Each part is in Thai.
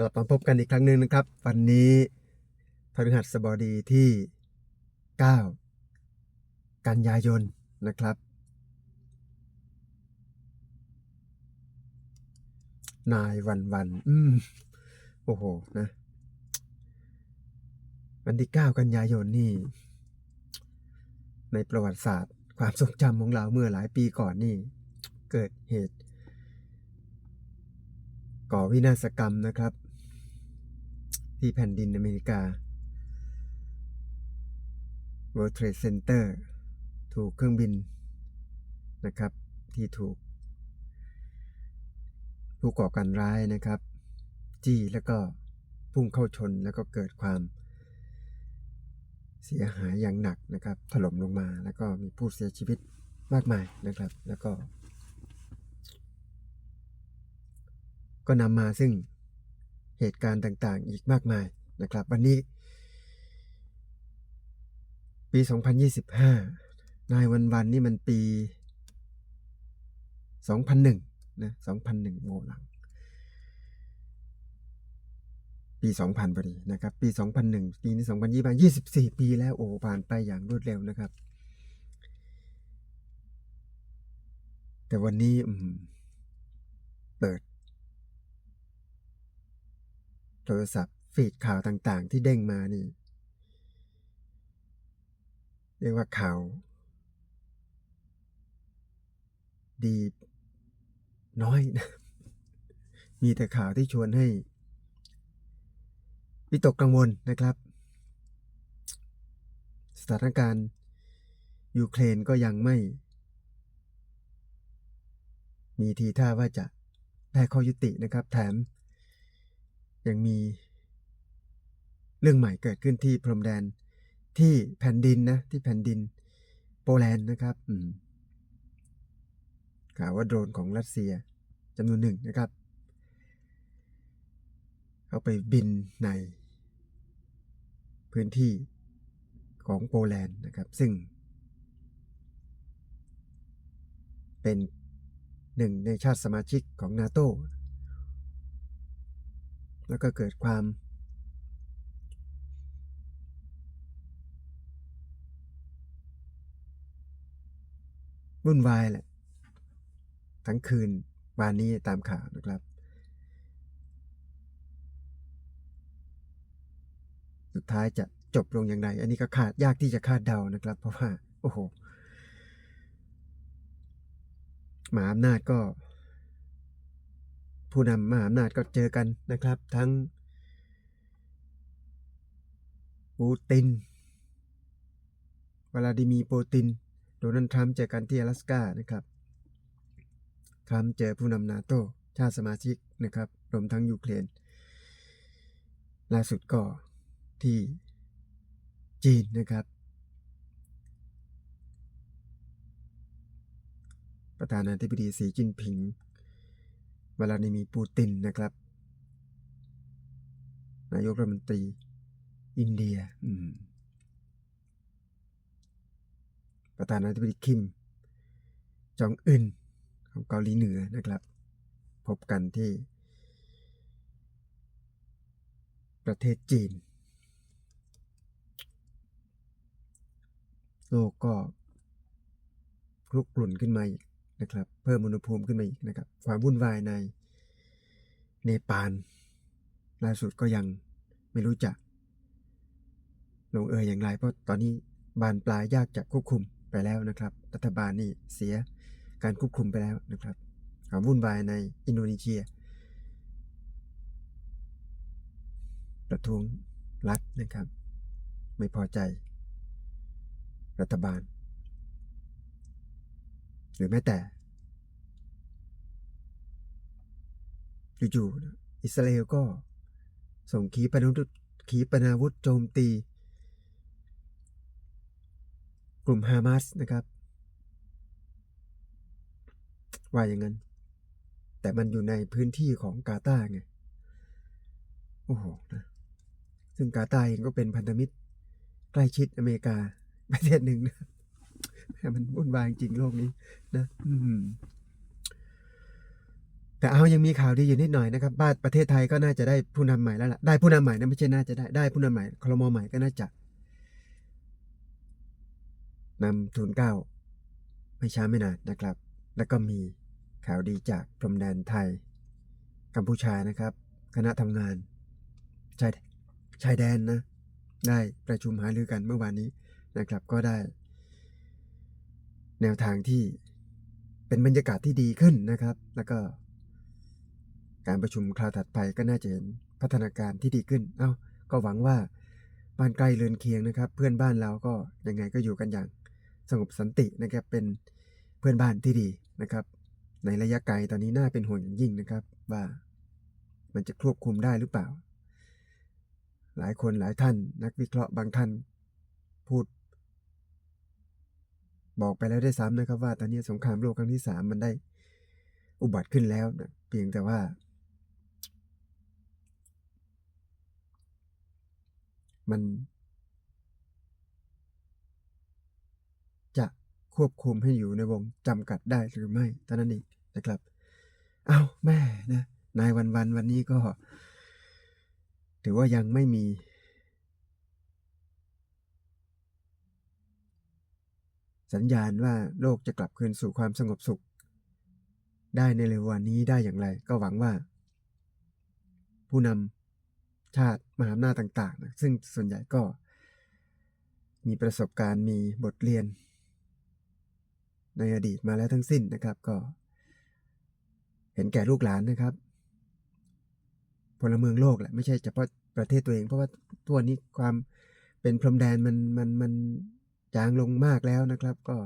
กลับมาพบกันอีกครั้งหนึ่งนะครับ วันนี้พฤหัสบดีที่ 9 กันยายนนะครับ นายวันวันอืมโอ้โหนะ วันที่ 9 กันยายนนี่ ในประวัติศาสตร์ ความทรงจำของเราเมื่อหลายปีก่อนนี่ เกิดเหตุก่อวินาศกรรมนะครับ ที่แผ่นดินอเมริกา World Trade Center ถูกเครื่องบินนะครับ ที่ถูก ผู้ก่อการร้ายนะครับ จี้แล้วก็พุ่งเข้าชนแล้วก็เกิดความเสียหายอย่างหนักนะครับ ถล่มลงมาแล้วก็มีผู้เสียชีวิตมากมายนะครับ แล้วก็ ก็นำมาซึ่ง เหตุการณ์ต่างๆ อีกมากมายนะครับ วันนี้ ปี 2025 นายวันวันนี่มันปี 2001 นะ 2001โง่หลัง ปี 2000พอดีนะครับ ปี 2001 ปีนี้ 2025 24 ปีแล้วโอ้ผ่านไปอย่างรวดเร็วนะครับ แต่วันนี้เปิด โทรศัพท์ฟีดข่าวต่างๆ ที่เด้งมานี่ เรียกว่าข่าว ดีน้อยนะ มีแต่ข่าวที่ชวนให้ วิตกกังวลนะครับ สถานการณ์ยูเครนก็ยังไม่ มีทีท่าว่าจะได้ข้อยุตินะครับ แถม ยังมีเรื่องใหม่เกิดขึ้นที่พรมแดนที่แผ่นดินนะที่แผ่นดินโปแลนด์นะครับข่าวว่าโดรนของรัสเซียจำนวนหนึ่งนะครับเอาไปบินในพื้นที่ของโปแลนด์นะครับ ซึ่ง เป็นหนึ่งในชาติสมาชิกของนาโต แล้วก็เกิดความ วุ่นวายแหละ ทั้งคืนวานนี้ตามข่าวนะครับ สุดท้ายจะจบลงอย่างไรอันนี้ก็คาดยากที่จะคาดเดานะครับ เพราะว่า โอ้โหมหาอำนาจก็ ผู้นำมหาอำนาจก็เจอกันนะครับ ทั้งปูตินวลาดิมีปูติน โดนัลด์ทรัมป์เจอกันที่阿拉สกานะครับ ทรัมป์เจอผู้นำนาโตชาติสมาชิกนะครับรวมทั้งยูเครน ล่าสุดก็ที่จีนนะครับ ประธานาธิบดีสีจิ้นผิง วลาดิมีปูตินนะครับ นายกรัฐมนตรีอินเดียประธานาธิบดีคิม จองอึนของเกาหลีเหนือนะครับ พบกันที่ ประเทศจีน โลกก็คลุกกลุ่นขึ้นมาอีก นะครับ เพิ่มอุณหภูมิขึ้นมาอีกนะครับ ความวุ่นวายในเนปาลล่าสุดก็ยังไม่รู้จะลงเอยอย่างไร เพราะตอนนี้บานปลายยากจะควบคุมไปแล้วนะครับ รัฐบาลนี่เสียการควบคุมไปแล้วนะครับความวุ่นวายในอินโดนีเซีย ประท้วงรัฐนะครับ ไม่พอใจ รัฐบาล หรือแม้แต่ อยู่ๆอิสราเอลก็ส่งขีปนาวุธขีปนาวุธโจมตี กลุ่มฮามาสนะครับ ว่าอย่างนั้น แต่มันอยู่ในพื้นที่ของกาตาไง โอ้โหนะซึ่งกาตาเองก็เป็นพันธมิตร ใกล้ชิดอเมริกาประเทศหนึ่งนะมันวุ่นวายจริงโลกนี้นะ อืม แต่เอายังมีข่าวดีอยู่นิดหน่อยนะครับบ้านประเทศไทยก็น่าจะได้ผู้นำใหม่แล้วล่ะได้ผู้นำใหม่นะไม่ใช่น่าจะได้ได้ผู้นำใหม่คลมใหม่ก็น่าจะนำทุนเก้าไม่ช้าไม่นานนะครับ แล้วก็มีข่าวดีจากพรมแดนไทย กัมพูชานะครับ คณะทำงานชายชายแดนนะ ได้ประชุมหารือกันเมื่อวานนี้นะครับ ก็ได้ แนวทางที่เป็นบรรยากาศที่ดีขึ้นนะครับ แล้วก็ การประชุมคราวถัดไปก็น่าจะเห็นพัฒนาการที่ดีขึ้น เอ้า ก็หวังว่าบ้านใกล้เรือนเคียงนะครับ เพื่อนบ้านเราก็ยังไงก็อยู่กันอย่างสงบสันตินะครับ เป็นเพื่อนบ้านที่ดีนะครับ ในระยะไกลตอนนี้น่าเป็นห่วงอย่างยิ่งนะครับ ว่ามันจะควบคุมได้หรือเปล่า หลายคนหลายท่าน นักวิเคราะห์บางท่านพูด บอกไปแล้วได้ซ้ำนะครับ ว่าตอนนี้สงครามโลกครั้งที่สามมันได้อุบัติขึ้นแล้วนะเพียงแต่ว่า มัน จะควบคุมให้อยู่ในวงจำกัดได้หรือไม่เท่านั้นเองนะครับ เอาแม่นะนายวันวันวันนี้ก็ ถือว่ายังไม่มีสัญญาณว่าโลกจะกลับคืนสู่ความสงบสุข ได้ในเร็ววันนี้ได้อย่างไร ก็หวังว่า ผู้นำ ชาติมหาอำนาจต่างๆนะซึ่งส่วนใหญ่ก็ มีประสบการณ์มีบทเรียน ในอดีตมาแล้วทั้งสิ้นนะครับ ก็ เห็นแก่ลูกหลานนะครับ พลเมืองโลกแหละไม่ใช่เฉพาะประเทศตัวเอง เพราะว่าทั่วนี้ความเป็นพรมแดนมันมันมันจางลงมากแล้วนะครับ ก็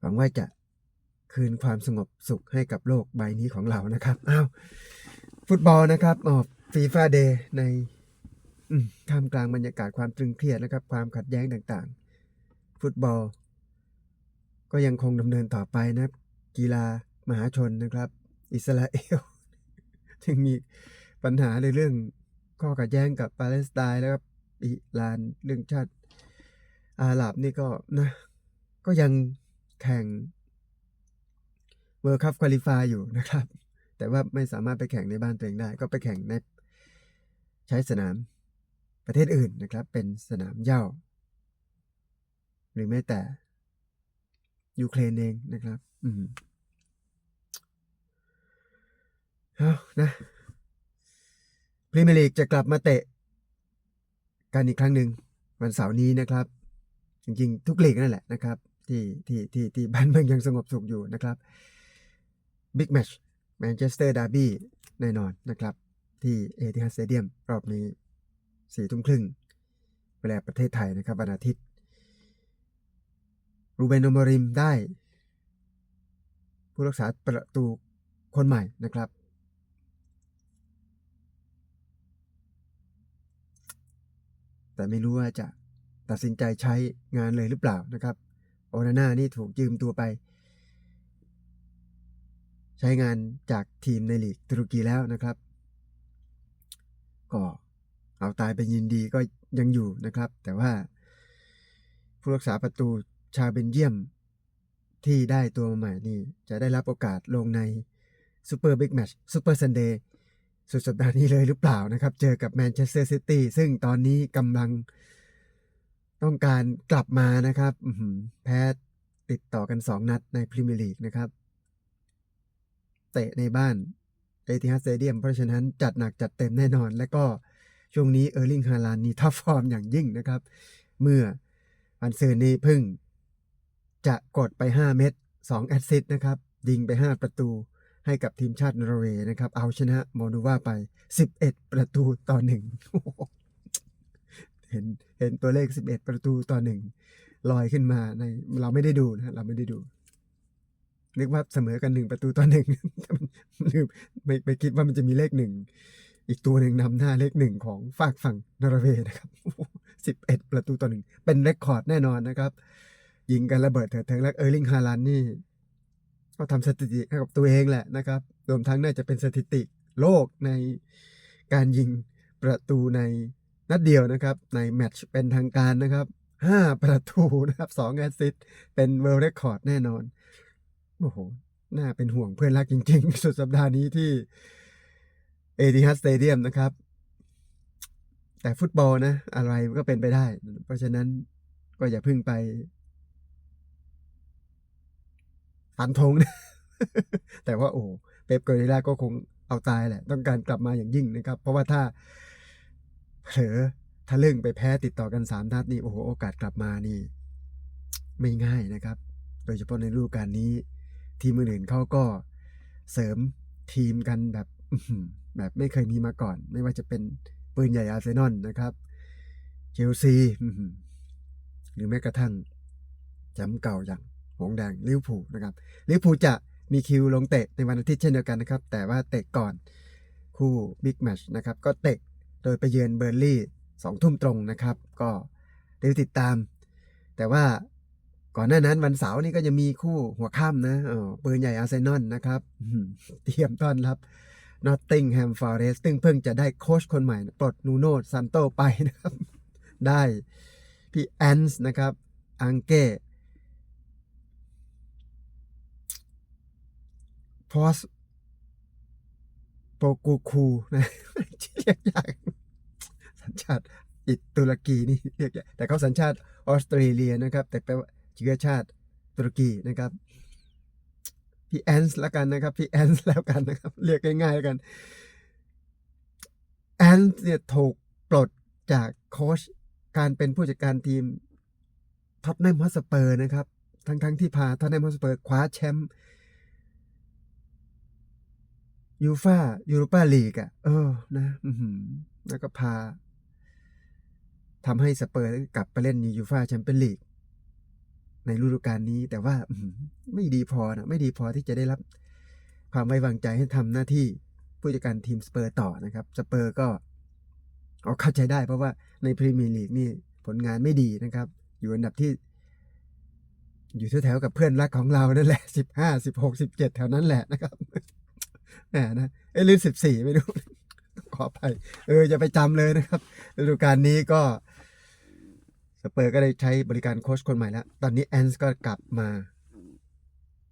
หวังว่าจะคืนความสงบสุขให้กับโลกใบนี้ของเรานะครับ อ้าว ฟุตบอลนะครับออ ฟีฟ่าเดย์ในท่ามกลางบรรยากาศความตรึงเครียดนะครับ ความขัดแย้งต่างๆ ฟุตบอล ก็ยังคงดำเนินต่อไปนะครับ กีฬามหาชนนะครับ อิสราเอลจึงมีปัญหาในเรื่องข้อขัดแย้งกับปาเลสไตน์แล้วก็อิหร่านเรื่องชาติอาหรับนี่ก็นะ ก็ยังแข่งเวิร์คัพควอลิฟายอยู่นะครับ แต่ว่าไม่สามารถไปแข่งในบ้านตัวเองได้ ก็ไปแข่งใน ใช้สนามประเทศอื่นนะครับ เป็นสนามเย้าหรือแม้แต่ยูเครนเองนะครับ อืมเอานะพรีเมียร์ลีกจะกลับมาเตะ กันอีกครั้งหนึ่งวันเสาร์นี้นะครับ จริงๆ ทุกลีกนั่นแหละนะครับ ที่ที่ที่ที่บ้านเมืองยังสงบสุขอยู่นะครับบิ๊กแมชแมนเชสเตอร์ดาร์บี้แน่นอนนะครับ ที่เอทิฮัสเตเดียมรอบนี้สี่ทุ่มครึ่งเวลาประเทศไทยนะครับวันอาทิตย์ รูเบนโอมริมได้ ผู้รักษาประตูคนใหม่นะครับ แต่ไม่รู้ว่าจะตัดสินใจใช้งานเลยหรือเปล่านะครับ โอนาน่านี่ถูกยืมตัวไป ใช้งานจากทีมในลีกตุรกีแล้วนะครับ ก็เอาตายเป็นยินดีก็ยังอยู่นะครับ แต่ว่าผู้รักษาประตูชาวเบนเยียมที่ได้ตัวใหม่นี่ จะได้รับโอกาสลงในซูเปอร์บิ๊กแมชซูเปอร์ซันเดย์สุดสัปดาห์นี้เลยหรือเปล่านะครับ เจอกับแมนเชสเตอร์ซิตี้ซึ่งตอนนี้กำลังต้องการกลับมานะครับแพ้ติดต่อกัน 2 นัดในพรีเมียร์ลีกนะครับ เตะในบ้าน เอติฮัดสเตเดียมเพราะฉะนั้นจัดหนักจัดเต็มแน่นอน และก็ช่วงนี้เออร์ลิงฮาลานนี่ท็อปฟอร์มอย่างยิ่งนะครับ เมื่อวันเซอร์นี้พึ่ง จะกดไป 5 เม็ด2แอสซิสต์นะครับยิงไป 5 ประตูให้กับทีมชาตินอร์เวย์นะครับ เอาชนะโมโดวาไป 11 ประตูต่อหนึ่งเห็นเห็นตัวเลข 11 ประตูต่อหนึ่งลอยขึ้นมาในเราไม่ได้ดูนะเราไม่ได้ดู นึกว่าเสมอกันหนึ่งประตูต่อหนึ่งลืมไม่ไปคิดว่ามันจะมีเลขหนึ่งอีกตัวหนึ่งนำหน้าเลขหนึ่งของฝากฝั่งนอร์เวย์นะครับสิบเอ็ดประตูต่อหนึ่งเป็นเรคคอร์ดแน่นอนนะครับ ยิงกันระเบิดเถิดเทิงและเออร์ลิงฮาลันนี่ ก็ทำสถิติให้กับตัวเองแหละนะครับ รวมทั้งน่าจะเป็นสถิติโลกในการยิงประตูในนัดเดียวนะครับ ในแมตช์เป็นทางการนะครับห้าประตูนะครับสองแอสซิสต์เป็นเวิลด์เรคคอร์ดแน่นอน โอ้โห น่าเป็นห่วงเพื่อนรักจริง ๆ สุดสัปดาห์นี้ที่เอติฮัดสเตเดียมนะครับ แต่ฟุตบอลนะ อะไรก็เป็นไปได้ เพราะฉะนั้นก็อย่าเพึ่งไปฟันธงนะแต่ว่าโอ้เป๊ปเกอร์ดิล่าก็คงเอาตายแหละ ต้องการกลับมาอย่างยิ่งนะครับ เพราะว่าถ้าเผลอถ้าเรื่องไปแพ้ติดต่อกันสามนัดนี่โอ้โหโอกาสกลับมานี่ ไม่ง่ายนะครับ โดยเฉพาะในฤดูกาลนี้ ทีมอื่นๆเขาก็เสริมทีมกันแบบแบบไม่เคยมีมาก่อน ไม่ว่าจะเป็นปืนใหญ่อาร์เซนอลนะครับเชลซีหรือแม้กระทั่งแชมป์เก่าอย่างหงแดงลิเวอร์พูลนะครับลิเวอร์พูลจะมีคิวลงเตะในวันอาทิตย์เช่นเดียวกันนะครับ แต่ว่าเตะก่อนคู่บิ๊กแมชนะครับ ก็เตะโดยไปเยือนเบอร์ลี่สองทุ่มตรงนะครับ ก็เดี๋ยวติดตาม แต่ว่า ก่อนหน้านั้นวันเสาร์นี่ก็จะมีคู่หัวค่ำนะเออปืนใหญ่อาร์เซนอลนะครับเตรียมต้อนรับนอตติงแฮมฟอร์เรสต์ซึ่งเพิ่งจะได้โค้ชคนใหม่ปลดนูโน่ซันโตไปนะครับ ได้พี่แอนส์นะครับ อังเก้พอสโปกูคูนะเรียกยากสัญชาติอิตุรกีนี่เรียกยากแต่เขาสัญชาติออสเตรเลียนะครับ แต่แปลว่า เชื้อชาติตุรกีนะครับพี่แอนส์แล้วกันนะครับพี่แอนส์แล้วกันนะครับเรียกง่ายๆแล้วกันแอนส์เนี่ยถูกปลดจากโค้ชการเป็นผู้จัดการทีมท็อตแนมฮอสเปอร์นะครับ ทั้งๆทที่พาท็อตแนมฮอสเปอร์คว้าแชมป์ยูฟายูโรปาลีกอะ เออนะอื้อหือแล้วก็พาทำให้สเปอร์กลับไปเล่นยูฟาแชมเปี้ยนลีก ในฤดูกาลนี้ แต่ว่าไม่ดีพอนะไม่ดีพอที่จะได้รับความไว้วางใจให้ทำหน้าที่ผู้จัดการทีมสเปอร์ต่อนะครับสเปอร์ก็เอาเข้าใจได้เพราะว่าในพรีเมียร์ลีกนี่ผลงานไม่ดีนะครับ อยู่อันดับที่ อยู่แถวๆกับเพื่อนรักของเรานั่นแหละสิบห้าสิบหกสิบเจ็ดแถวนั้นแหละนะครับแหมนะเอ้ลืมสิบสี่ไม่รู้ขอไปเอออย่าไปจำเลยนะครับฤดูกาลนี้ก็ เปอร์ก็ได้ใช้บริการโค้ชคนใหม่แล้ว ตอนนี้แอนส์ก็กลับมา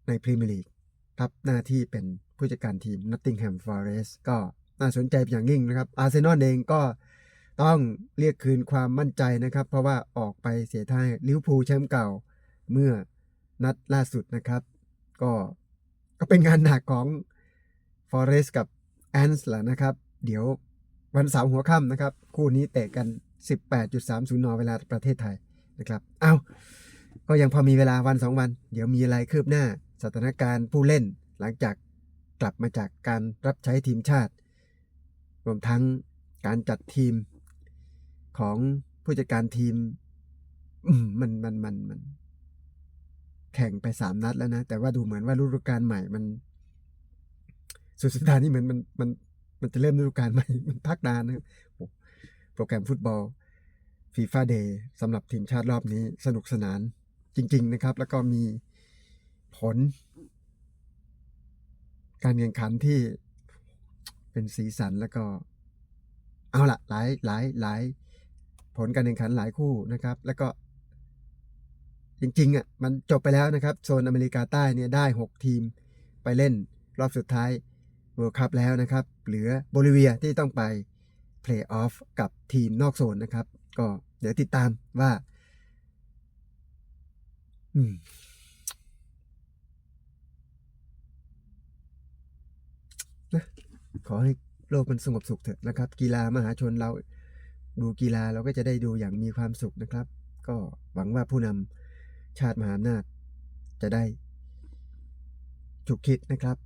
ในพรีเมียร์ลีกรับหน้าที่เป็นผู้จัดการทีม Nottingham Forest ก็น่าสนใจเป็นอย่างยิ่งนะครับ อาร์เซนอลเองก็ต้องเรียกคืนความมั่นใจนะครับ เพราะว่าออกไปเสียท่าลิเวอร์พูลแชมป์เก่าเมื่อนัดล่าสุดนะครับ ก็ก็เป็นงานหนักของ Forest กับ Ants แหละนะครับ เดี๋ยววันเสาร์หัวค่ำนะครับ คู่นี้เตะกัน 18.30นเวลาประเทศไทยนะครับ เอาก็ยังพอมีเวลาวันสองวัน เดี๋ยวมีอะไรคืบหน้า สถานการณ์ผู้เล่น หลังจากกลับมาจากการรับใช้ทีมชาติ รวมทั้งการจัดทีมของผู้จัดการทีมมันมันมันมัน แข่งไปสามนัดแล้วนะ แต่ว่าดูเหมือนว่าฤดูกาลใหม่มัน สุดสัปดาห์นี้เหมือนมันมันมันจะเริ่มฤดูกาลใหม่ มันพักนานนะ โปรแกรมฟุตบอลฟีฟ่าเดย์สำหรับทีมชาติรอบนี้สนุกสนานจริง ๆ นะครับ แล้วก็มีผล การแข่งขันที่เป็นสีสันแล้วก็ เอาละหลายหลายหลายผลการแข่งขันหลายคู่นะครับ แล้วก็ จริงๆอะมันจบไปแล้วนะครับ โซนอเมริกาใต้เนี่ยได้ 6 ทีมไปเล่นรอบสุดท้ายเวิลด์คัพแล้วนะครับ เหลือโบลิเวียที่ต้องไป เพลย์ออฟกับทีมนอกโซนนะครับ ก็เดี๋ยวติดตามว่าอนะขอให้โลกมันสงบสุขเถอะนะครับ กีฬามหาชนเราดูกีฬาเราก็จะได้ดูอย่างมีความสุขนะครับ ก็หวังว่าผู้นำชาติมหาอำนาจจะได้ฉุกคิดนะครับ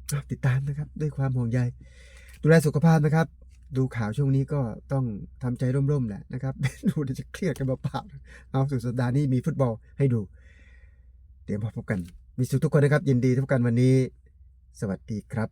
อะ ติดตามนะครับ ด้วยความห่วงใย ดูแลสุขภาพนะครับ ดูข่าวช่วงนี้ก็ต้องทำใจร่มๆแหละนะครับดูจะเครียดกันเปล่าๆเอาสุดสัปดาห์นี้มีฟุตบอลให้ดู เดี๋ยวมาพบกัน มีสุขทุกคนนะครับ ยินดีทุกกันวันนี้ สวัสดีครับ